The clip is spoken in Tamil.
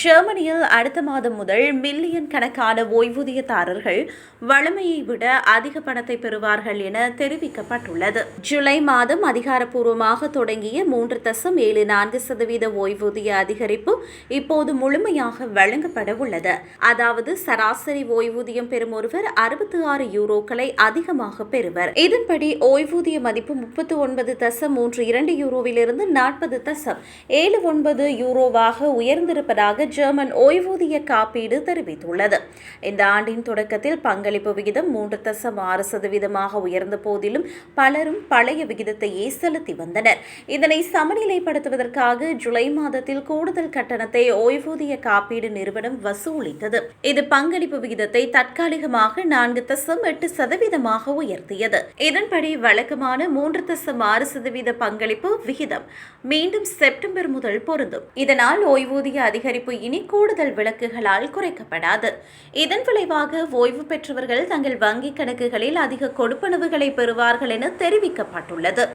ஜெர்மனியில் அடுத்த மாதம் முதல் மில்லியன் கணக்கான ஓய்வூதியதாரர்கள் வழமையை விட அதிக பணத்தை பெறுவார்கள் என தெரிவிக்கப்பட்டுள்ளது. ஜூலை மாதம் அதிகாரப்பூர்வமாக தொடங்கிய மூன்று தசம் ஏழு நான்கு சதவீத ஓய்வூதிய அதிகரிப்பு இப்போது முழுமையாக வழங்கப்பட உள்ளது. அதாவது சராசரி ஓய்வூதியம் பெறும் ஒருவர் அறுபத்தி ஆறு யூரோக்களை அதிகமாக பெறுவர். இதன்படி ஓய்வூதிய மதிப்பு முப்பத்து ஒன்பது தசம் மூன்று இரண்டு யூரோவிலிருந்து நாற்பது தசம் ஏழு ஒன்பது யூரோவாக உயர்ந்திருப்பதாக ஜெர்மன் ஓய்வூதிய காப்பீடு தெரிவித்துள்ளது. இந்த ஆண்டின் தொடக்கத்தில் பங்களிப்பு விகிதம் மூன்று தசம் ஆறு சதவீதமாக உயர்ந்த போதிலும் பலரும் பழைய விகிதத்தையே செலுத்தி வந்தனர். இதனை சமநிலைப்படுத்துவதற்காக ஜூலை மாதத்தில் கூடுதல் கட்டணத்தை ஓய்வூதிய காப்பீடு நிறுவனம் வசூலித்தது. இது பங்களிப்பு விகிதத்தை தற்காலிகமாக நான்கு தசம் எட்டு சதவீதமாக உயர்த்தியது. இதன்படி வழக்கமான மூன்று தசம் ஆறு சதவீத பங்களிப்பு விகிதம் மீண்டும் செப்டம்பர் முதல் பொருந்தும். இதனால் ஓய்வூதிய அதிகரிப்பு இனி கூடுதல் விலக்குகளால் குறைக்கப்படாது. இதன் விளைவாக ஓய்வு பெற்றவர்கள் தங்கள் வங்கிக் கணக்குகளில் அதிக கொடுப்பனவுகளை பெறுவார்கள் என தெரிவிக்கப்பட்டுள்ளது.